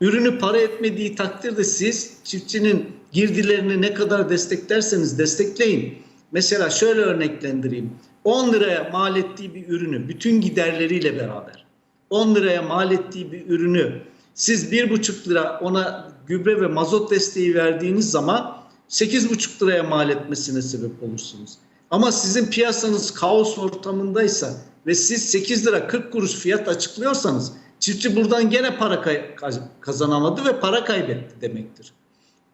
Ürünü para etmediği takdirde siz çiftçinin girdilerini ne kadar desteklerseniz destekleyin. Mesela şöyle örneklendireyim. 10 liraya mal ettiği bir ürünü bütün giderleriyle beraber 10 liraya mal ettiği bir ürünü siz 1,5 lira ona gübre ve mazot desteği verdiğiniz zaman 8,5 liraya mal etmesine sebep olursunuz. Ama sizin piyasanız kaos ortamındaysa ve siz 8 lira 40 kuruş fiyat açıklıyorsanız çiftçi buradan gene para kazanamadı ve para kaybetti demektir.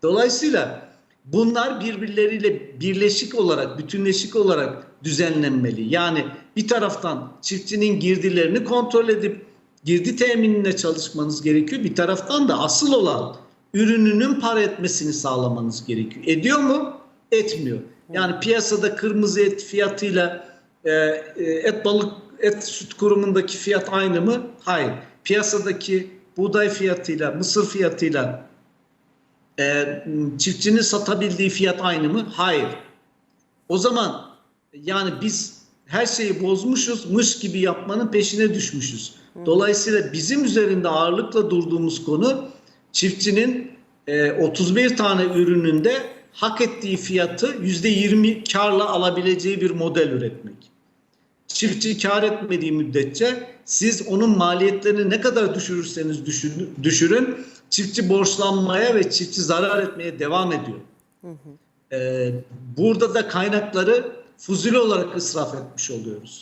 Dolayısıyla bunlar birbirleriyle birleşik olarak, bütünleşik olarak düzenlenmeli. Yani bir taraftan çiftçinin girdilerini kontrol edip girdi teminine çalışmanız gerekiyor. Bir taraftan da asıl olan ürününün para etmesini sağlamanız gerekiyor. Ediyor mu? Etmiyor. Yani piyasada kırmızı et fiyatıyla e, e, et balık et süt kurumundaki fiyat aynı mı? Hayır. Piyasadaki buğday fiyatıyla, mısır fiyatıyla e, çiftçinin satabildiği fiyat aynı mı? Hayır. O zaman yani biz her şeyi bozmuşuz, mış gibi yapmanın peşine düşmüşüz. Dolayısıyla bizim üzerinde ağırlıkla durduğumuz konu çiftçinin e, 31 tane ürününde hak ettiği fiyatı %20 karla alabileceği bir model üretmek. Çiftçi kar etmediği müddetçe siz onun maliyetlerini ne kadar düşürürseniz düşürün, çiftçi borçlanmaya ve çiftçi zarar etmeye devam ediyor. Ee, burada da kaynakları fuzuli olarak israf etmiş oluyoruz.